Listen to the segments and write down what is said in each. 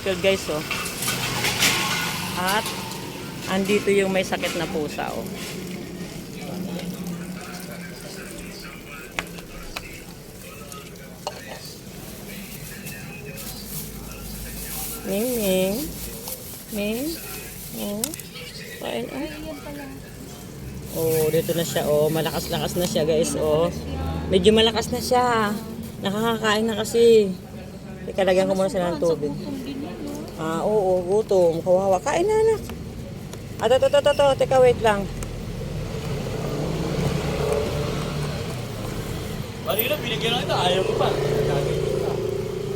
Field guys, oh. At, andito yung may sakit na pusa, oh. Ming, Ming. Ming. Oh. Kain, ah. Oh, dito na siya, oh. Malakas-lakas na siya, guys, oh. Medyo malakas na siya. Nakakakain na kasi. Teka, lagyan ko muna sila ng tubig. Ah, oo, gutom. Kawawa. Kain na, anak. Ah, to, to, to, to, to. Teka, wait lang. Kanina binigyan lang ito, ayaw mo pa.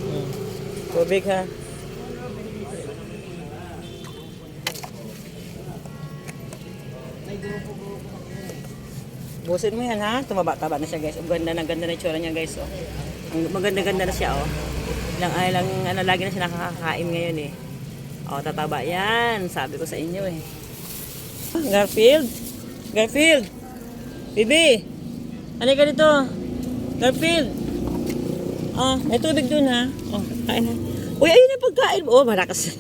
Hmm. Tubig, ha? Busin mo yan, ha? Tumaba-taba na siya, guys. Ang ganda na ganda na itsura niya, guys, oh. Ang maganda-ganda na siya, oh. Lang, ay, lang, ano, lagi na siya nakakakain ngayon, eh. Oh, tataba yan. Sabi ko sa inyo, eh. Garfield? Garfield? Bibi? Ano ka dito? Garfield? Ah, may tubig dun, ha? Oh, kain na. Uy, ayun ang pagkain. Oh, malakas.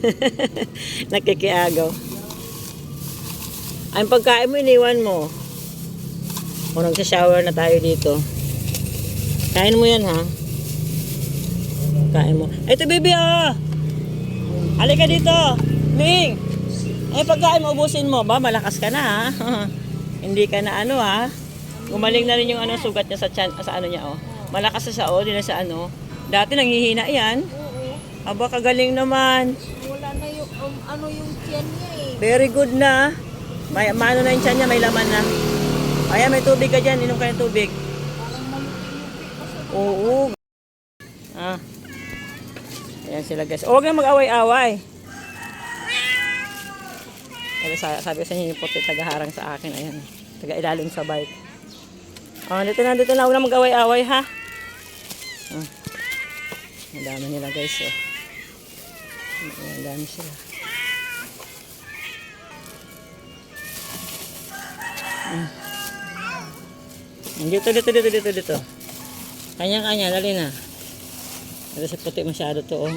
Nakikiagaw. Ang pagkain mo, iniwan mo. O, nagsha-shower na tayo dito. Kain mo yan, ha? Kain mo. Ito, baby, oh! Halika dito! Ning! Ay, pagkain mo, ubusin mo. Ba, malakas ka na, ha? Hindi ka na ano, ha? Gumaling na rin yung ano, sugat niya sa, chan, sa ano niya, oh. Malakas na siya, oh. Di na sa ano. Dati nanghihina yan. Aba, kagaling naman. Wala na yung, um, ano yung tiyan niya eh. Very good na. May, maano na yung tiyan niya, may laman na. Ayan, may tubig ka dyan. Inom ka ng tubig. Sa Oo. Sila guys. Huwag na mag-away-away. Sabi ko sa inyo yung puti tagaharang sa akin. Ayan. Taga ilalim sa bike. Oh, dito na, dito na. Huwag na mag-away-away ha. Ah. Ang dami nila guys. Oh. Ayan, dami sila. Mm. Dito, dito, dito, dito, dito. Kanya-kanya, dali na. Ito sa puti masyado to, oh.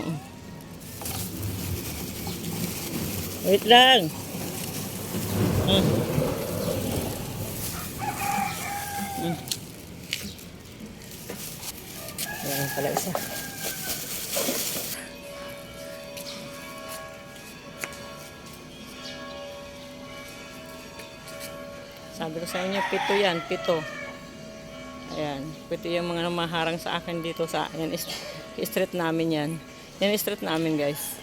Wait lang. Hmm. Hmm. Ayan pala isa. Sabi ko sa inyo, pito yan, pito. Ayan, pito yung mga namaharang sa akin dito sa, yan, is- street namin yan. Yan, street namin guys.